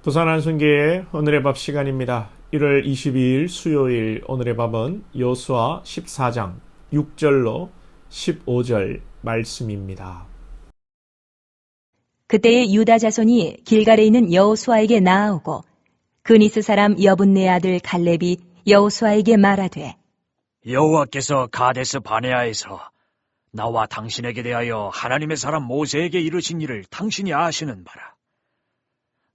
부산 한순교의 오늘의 밥 시간입니다. 1월 22일 수요일 오늘의 밥은 여수와 14장 6절로 15절 말씀입니다. 그때의 유다 자손이 길갈에 있는 여호수아에게 나아오고 그니스 사람 여분네 아들 갈렙이 여호수아에게 말하되 여호와께서 가데스 바네아에서 나와 당신에게 대하여 하나님의 사람 모세에게 이르신 일을 당신이 아시는 바라.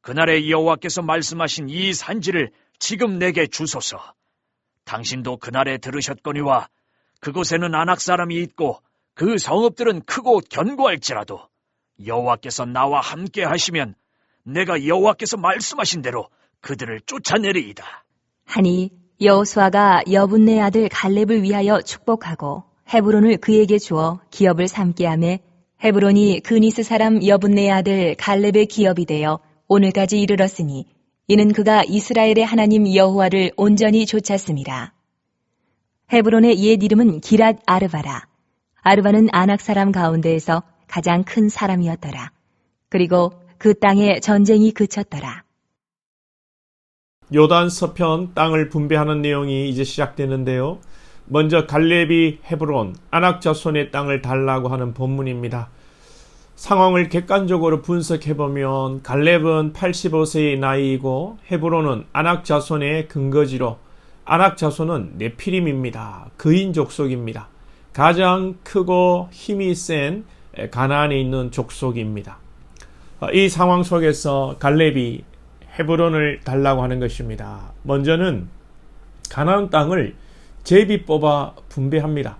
그날에 여호와께서 말씀하신 이 산지를 지금 내게 주소서. 당신도 그날에 들으셨거니와 그곳에는 안악 사람이 있고 그 성읍들은 크고 견고할지라도 여호와께서 나와 함께 하시면 내가 여호와께서 말씀하신 대로 그들을 쫓아내리이다. 하니 여호수아가 여분네 아들 갈렙을 위하여 축복하고 헤브론을 그에게 주어 기업을 삼게 하매 헤브론이 그니스 사람 여분네 아들 갈렙의 기업이 되어 오늘까지 이르렀으니 이는 그가 이스라엘의 하나님 여호와를 온전히 좇았습니다. 헤브론의 옛 이름은 기랏 아르바라. 아르바는 아낙 사람 가운데에서 가장 큰 사람이었더라. 그리고 그 땅에 전쟁이 그쳤더라. 요단 서편 땅을 분배하는 내용이 이제 시작되는데요. 먼저 갈렙이 헤브론 아낙 자손의 땅을 달라고 하는 본문입니다. 상황을 객관적으로 분석해 보면 갈렙은 85세의 나이이고 헤브론은 아낙 자손의 근거지로 아낙 자손은 네피림입니다. 그인 족속입니다. 가장 크고 힘이 센 가나안에 있는 족속입니다. 이 상황 속에서 갈렙이 헤브론을 달라고 하는 것입니다. 먼저는 가나안 땅을 제비 뽑아 분배합니다.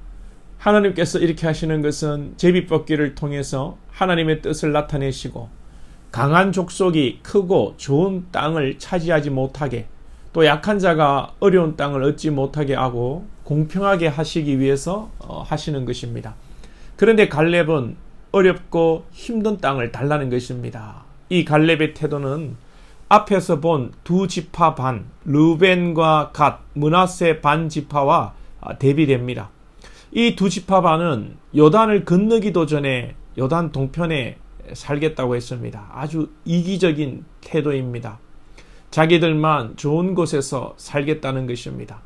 하나님께서 이렇게 하시는 것은 제비 뽑기를 통해서 하나님의 뜻을 나타내시고 강한 족속이 크고 좋은 땅을 차지하지 못하게 또 약한 자가 어려운 땅을 얻지 못하게 하고 공평하게 하시기 위해서 하시는 것입니다. 그런데 갈렙은 어렵고 힘든 땅을 달라는 것입니다. 이 갈렙의 태도는 앞에서 본 두 지파 반, 르벤과 갓, 문하세 반 지파와 대비됩니다. 이 두 지파 반은 요단을 건너기도 전에 요단 동편에 살겠다고 했습니다. 아주 이기적인 태도입니다. 자기들만 좋은 곳에서 살겠다는 것입니다.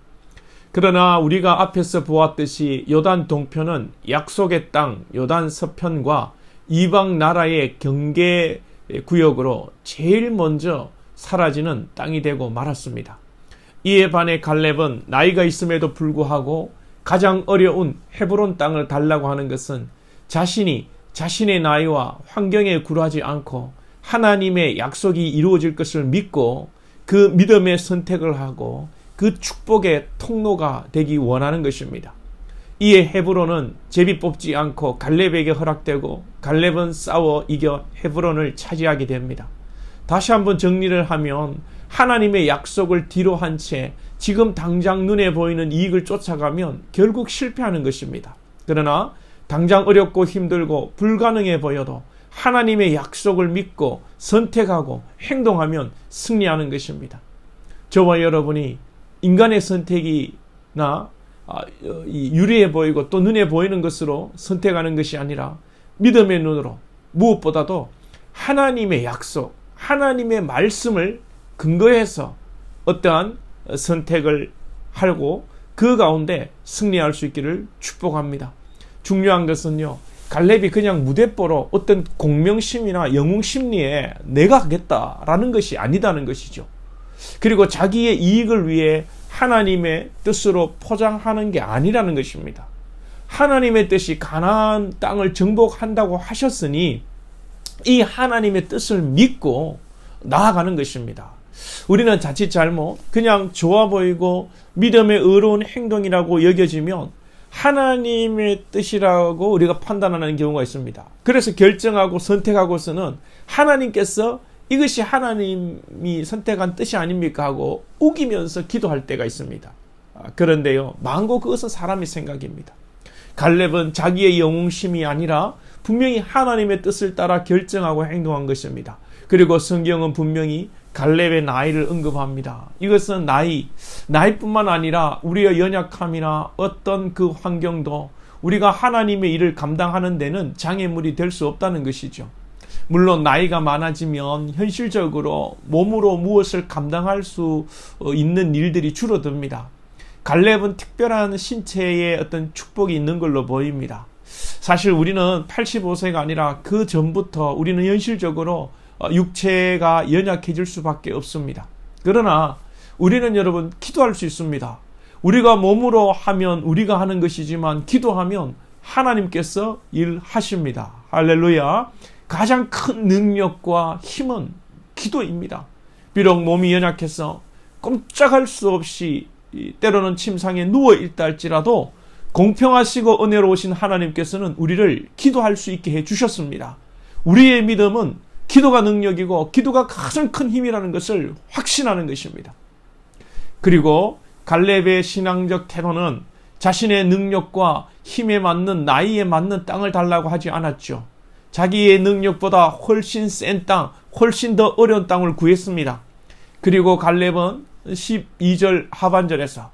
그러나 우리가 앞에서 보았듯이 요단 동편은 약속의 땅, 요단 서편과 이방 나라의 경계 구역으로 제일 먼저 사라지는 땅이 되고 말았습니다. 이에 반해 갈렙은 나이가 있음에도 불구하고 가장 어려운 헤브론 땅을 달라고 하는 것은 자신이 자신의 나이와 환경에 굴하지 않고 하나님의 약속이 이루어질 것을 믿고 그 믿음의 선택을 하고 그 축복의 통로가 되기 원하는 것입니다. 이에 헤브론은 제비 뽑지 않고 갈렙에게 허락되고 갈렙은 싸워 이겨 헤브론을 차지하게 됩니다. 다시 한번 정리를 하면 하나님의 약속을 뒤로 한 채 지금 당장 눈에 보이는 이익을 쫓아가면 결국 실패하는 것입니다. 그러나 당장 어렵고 힘들고 불가능해 보여도 하나님의 약속을 믿고 선택하고 행동하면 승리하는 것입니다. 저와 여러분이 인간의 선택이나 유리해 보이고 또 눈에 보이는 것으로 선택하는 것이 아니라 믿음의 눈으로 무엇보다도 하나님의 약속, 하나님의 말씀을 근거해서 어떠한 선택을 하고 그 가운데 승리할 수 있기를 축복합니다. 중요한 것은요. 갈렙이 그냥 무대뽀로 어떤 공명심이나 영웅심리에 내가 하겠다라는 것이 아니다는 것이죠. 그리고 자기의 이익을 위해 하나님의 뜻으로 포장하는 게 아니라는 것입니다. 하나님의 뜻이 가나안 땅을 정복한다고 하셨으니 이 하나님의 뜻을 믿고 나아가는 것입니다. 우리는 자칫 잘못 그냥 좋아 보이고 믿음의 의로운 행동이라고 여겨지면 하나님의 뜻이라고 우리가 판단하는 경우가 있습니다. 그래서 결정하고 선택하고서는 하나님께서 이것이 하나님이 선택한 뜻이 아닙니까 하고 우기면서 기도할 때가 있습니다. 아, 그런데요, 망고 그것은 사람의 생각입니다. 갈렙은 자기의 영웅심이 아니라 분명히 하나님의 뜻을 따라 결정하고 행동한 것입니다. 그리고 성경은 분명히 갈렙의 나이를 언급합니다. 이것은 나이, 나이뿐만 아니라 우리의 연약함이나 어떤 그 환경도 우리가 하나님의 일을 감당하는 데는 장애물이 될 수 없다는 것이죠. 물론 나이가 많아지면 현실적으로 몸으로 무엇을 감당할 수 있는 일들이 줄어듭니다. 갈렙은 특별한 신체의 어떤 축복이 있는 걸로 보입니다. 사실 우리는 85세가 아니라 그 전부터 우리는 현실적으로 어, 육체가 연약해질 수밖에 없습니다. 그러나 우리는 여러분 기도할 수 있습니다. 우리가 몸으로 하면 우리가 하는 것이지만 기도하면 하나님께서 일하십니다. 할렐루야. 가장 큰 능력과 힘은 기도입니다. 비록 몸이 연약해서 꼼짝할 수 없이 때로는 침상에 누워 있다 할지라도 공평하시고 은혜로우신 하나님께서는 우리를 기도할 수 있게 해 주셨습니다. 우리의 믿음은 기도가 능력이고 기도가 가장 큰 힘이라는 것을 확신하는 것입니다. 그리고 갈렙의 신앙적 태도는 자신의 능력과 힘에 맞는 나이에 맞는 땅을 달라고 하지 않았죠. 자기의 능력보다 훨씬 센 땅, 훨씬 더 어려운 땅을 구했습니다. 그리고 갈렙은 12절 하반절에서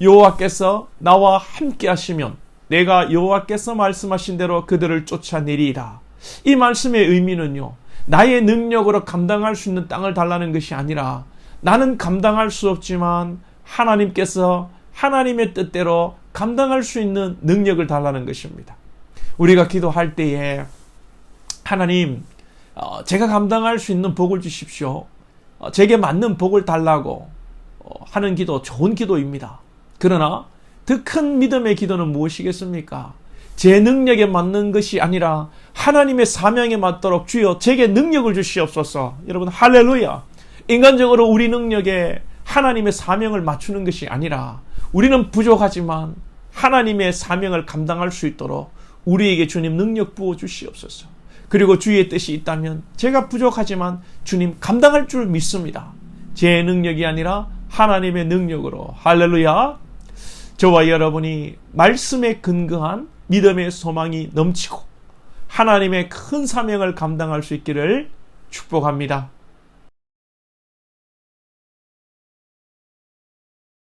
여호와께서 나와 함께 하시면 내가 여호와께서 말씀하신 대로 그들을 쫓아내리이다. 이 말씀의 의미는요. 나의 능력으로 감당할 수 있는 땅을 달라는 것이 아니라 나는 감당할 수 없지만 하나님께서 하나님의 뜻대로 감당할 수 있는 능력을 달라는 것입니다. 우리가 기도할 때에 하나님, 어, 제가 감당할 수 있는 복을 주십시오. 어, 제게 맞는 복을 달라고 어, 하는 기도 좋은 기도입니다. 그러나 더 큰 믿음의 기도는 무엇이겠습니까? 제 능력에 맞는 것이 아니라 하나님의 사명에 맞도록 주여 제게 능력을 주시옵소서. 여러분 할렐루야. 인간적으로 우리 능력에 하나님의 사명을 맞추는 것이 아니라 우리는 부족하지만 하나님의 사명을 감당할 수 있도록 우리에게 주님 능력 부어 주시옵소서. 그리고 주의 뜻이 있다면 제가 부족하지만 주님 감당할 줄 믿습니다. 제 능력이 아니라 하나님의 능력으로 할렐루야. 저와 여러분이 말씀에 근거한 믿음의 소망이 넘치고 하나님의 큰 사명을 감당할 수 있기를 축복합니다.